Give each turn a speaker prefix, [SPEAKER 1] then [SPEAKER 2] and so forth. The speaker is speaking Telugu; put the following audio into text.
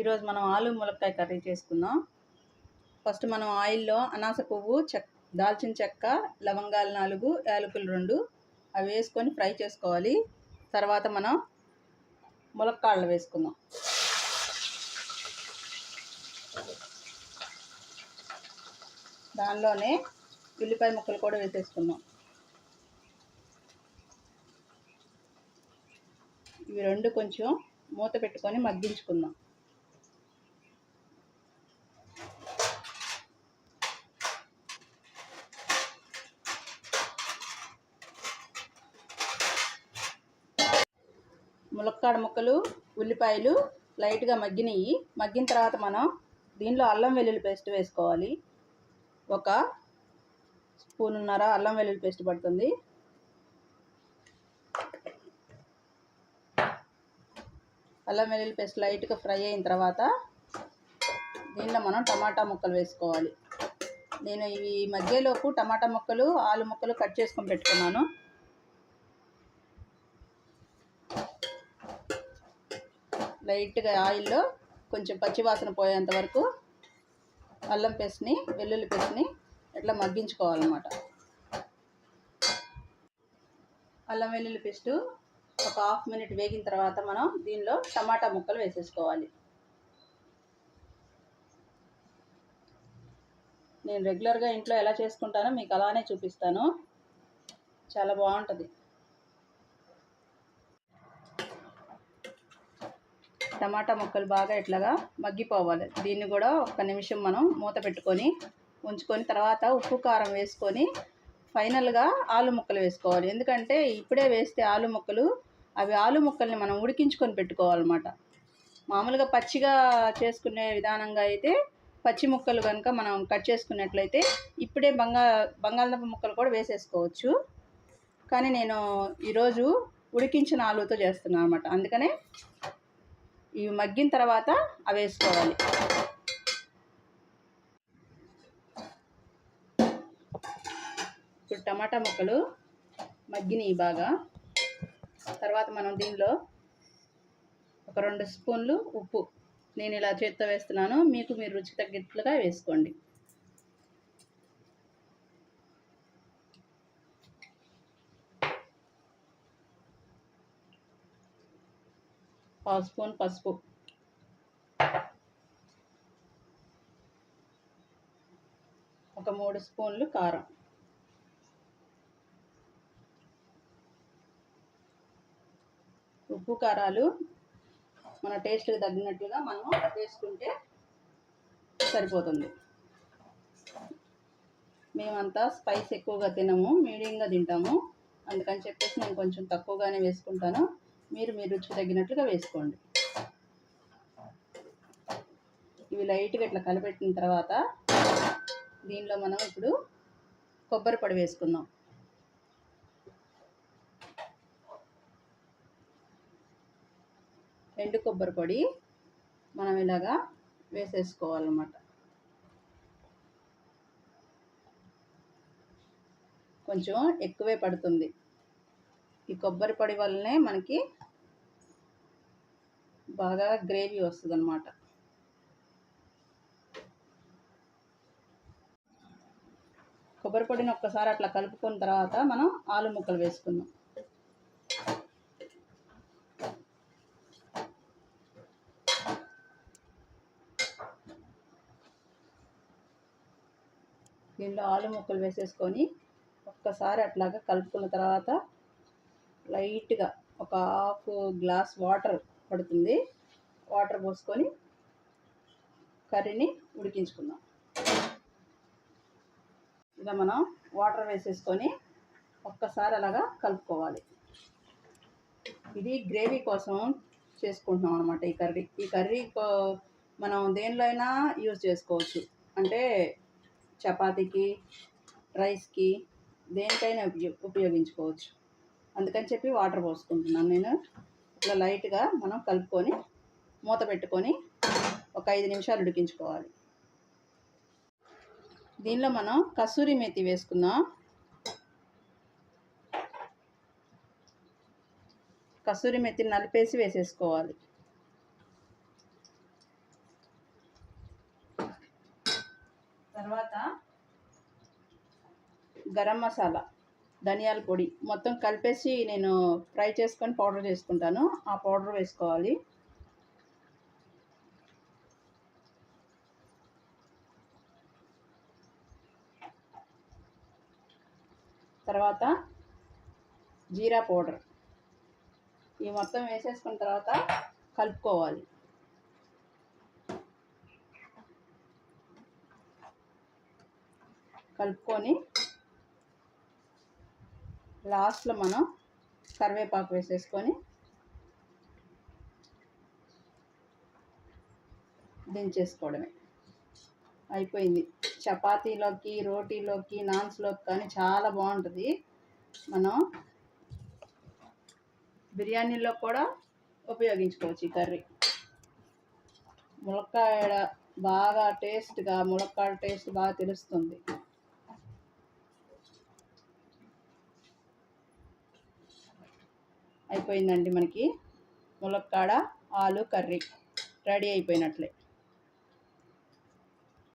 [SPEAKER 1] ఈరోజు మనం ఆలు ములక్కాయ కర్రీ చేసుకుందాం. ఫస్ట్ మనం ఆయిల్లో అనాస పువ్వు చెక్ దాల్చిన చెక్క లవంగాలు నాలుగు యాలకులు రెండు అవి వేసుకొని ఫ్రై చేసుకోవాలి. తర్వాత మనం ములక్కాళ్ళు వేసుకుందాం. దానిలోనే ఉల్లిపాయ ముక్కలు కూడా వేసేసుకుందాం. ఇవి రెండు కొంచెం మూత పెట్టుకొని మగ్గించుకుందాం. ములక్కాడ ముక్కలు ఉల్లిపాయలు లైట్గా మగ్గినవి మగ్గిన తర్వాత మనం దీనిలో అల్లం వెల్లుల్లి పేస్ట్ వేసుకోవాలి. ఒక స్పూనున్నర అల్లం వెల్లుల్లి పేస్ట్ పడుతుంది. అల్లం వెల్లుల్లి పేస్ట్ లైట్గా ఫ్రై అయిన తర్వాత దీనిలో మనం టమాటా ముక్కలు వేసుకోవాలి. నేను ఈ మధ్యలోపు టమాటా ముక్కలు ఆలు ముక్కలు కట్ చేసుకొని పెట్టుకున్నాను. లైట్గా ఆయిల్లో కొంచెం పచ్చివాసన పోయేంత వరకు అల్లం పేస్ట్ని వెల్లుల్లి పేస్ట్ని ఇట్లా మగ్గించుకోవాలన్నమాట. అల్లం వెల్లుల్లి పేస్టు ఒక హాఫ్ మినిట్ వేగిన తర్వాత మనం దీనిలో టమాటా ముక్కలు వేసేసుకోవాలి. నేను రెగ్యులర్గా ఇంట్లో ఎలా చేసుకుంటానో మీకు అలానే చూపిస్తాను. చాలా బాగుంటుంది. టమాటా ముక్కలు బాగా ఇట్లాగా మగ్గిపోవాలి. దీన్ని కూడా ఒక్క నిమిషం మనం మూత పెట్టుకొని ఉంచుకొని తర్వాత ఉప్పు కారం వేసుకొని ఫైనల్గా ఆలు ముక్కలు వేసుకోవాలి. ఎందుకంటే ఇప్పుడే వేస్తే ఆలు ముక్కలు అవి ఆలు ముక్కల్ని మనం ఉడికించుకొని పెట్టుకోవాలన్నమాట. మామూలుగా పచ్చిగా చేసుకునే విధానంగా అయితే పచ్చి ముక్కలు కనుక మనం కట్ చేసుకున్నట్లయితే ఇప్పుడే బంగా బంగాళదుంప ముక్కలు కూడా వేసేసుకోవచ్చు. కానీ నేను ఈరోజు ఉడికించిన ఆలుతో చేస్తున్నాను అనమాట అందుకనే ఇవి మగ్గిన తర్వాత అవి వేసుకోవాలి. ఇప్పుడు టమాటా ముక్కలు మగ్గినాయి బాగా. తర్వాత మనం దీనిలో ఒక రెండు స్పూన్లు ఉప్పు. నేను ఇలా చేత్తో వేస్తున్నాను. మీకు మీరు రుచి తగ్గట్లుగా వేసుకోండి. పావు స్పూన్ పసుపు. ఒక మూడు స్పూన్లు కారం. ఉప్పు కారాలు మన టేస్ట్కి తగినట్లుగా మనం వేసుకుంటే సరిపోతుంది. మేమంతా స్పైస్ ఎక్కువగా తినము మీడియంగా తింటాము. అందుకని చెప్పేసి నేను కొంచెం తక్కువగానే వేసుకుంటాను. మీరు మీ రుచికి తగినట్లుగా వేసుకోండి. ఇవి లైట్గా ఇట్లా కలిపెట్టిన తర్వాత దీనిలో మనం ఇప్పుడు కొబ్బరి పొడి వేసుకుందాం. ఎండు కొబ్బరి పొడి మనం ఇలాగా వేసేసుకోవాలన్నమాట. కొంచెం ఎక్కువే పడుతుంది. ఈ కొబ్బరి పొడి వల్లనే మనకి బాగా గ్రేవీ వస్తుంది అనమాట కొబ్బరి పొడిని ఒక్కసారి అట్లా కలుపుకున్న తర్వాత మనం ఆలు ముక్కలు వేసుకుందాం. దీనిలో ఆలు ముక్కలు వేసేసుకొని ఒక్కసారి అట్లాగా కలుపుకున్న తర్వాత లైట్గా ఒక హాఫ్ గ్లాస్ వాటర్ పడుతుంది. వాటర్ పోసుకొని కర్రీని ఉడికించుకుందాం. ఇలా మనం వాటర్ వేసేసుకొని ఒక్కసారి అలాగా కలుపుకోవాలి. ఇది గ్రేవీ కోసం చేసుకుంటున్నాం అనమాట ఈ కర్రీ. ఈ కర్రీ మనం దేనిలో అయినా యూజ్ చేసుకోవచ్చు. అంటే చపాతీకి రైస్కి దేనికైనా ఉపయోగించుకోవచ్చు. అందుకని చెప్పి వాటర్ పోసుకుంటున్నాను నేను. ఇట్లా లైట్గా మనం కలుపుకొని మూత పెట్టుకొని ఒక ఐదు నిమిషాలు ఉడికించుకోవాలి. దీనిలో మనం కసూరి మేతి వేసుకుందాం. కసూరి మెతిని నలిపేసి వేసేసుకోవాలి. తర్వాత గరం మసాలా. ధనియాల పొడి మొత్తం కలిపేసి నేను ఫ్రై చేసుకొని పౌడర్ చేసుకుంటాను. ఆ పౌడర్ వేసుకోవాలి. తర్వాత జీరా పౌడర్. ఈ మొత్తం వేసేసుకున్న తర్వాత కలుపుకోవాలి. కలుపుకొని లాస్ట్లో మనం కరివేపాకు వేసేసుకొని దించేసుకోవడమే. అయిపోయింది. చపాతీలోకి రోటీలోకి నాన్స్లోకి కానీ చాలా బాగుంటుంది. మనం బిర్యానీలో కూడా ఉపయోగించుకోవచ్చు ఈ కర్రీ. ములక్కాయ బాగా టేస్ట్గా ములక్కాడ టేస్ట్ బాగా తెలుస్తుంది. అయిపోయిందండి మనకి ములక్కాడ ఆలు కర్రీ. రెడీ అయిపోయినట్లే.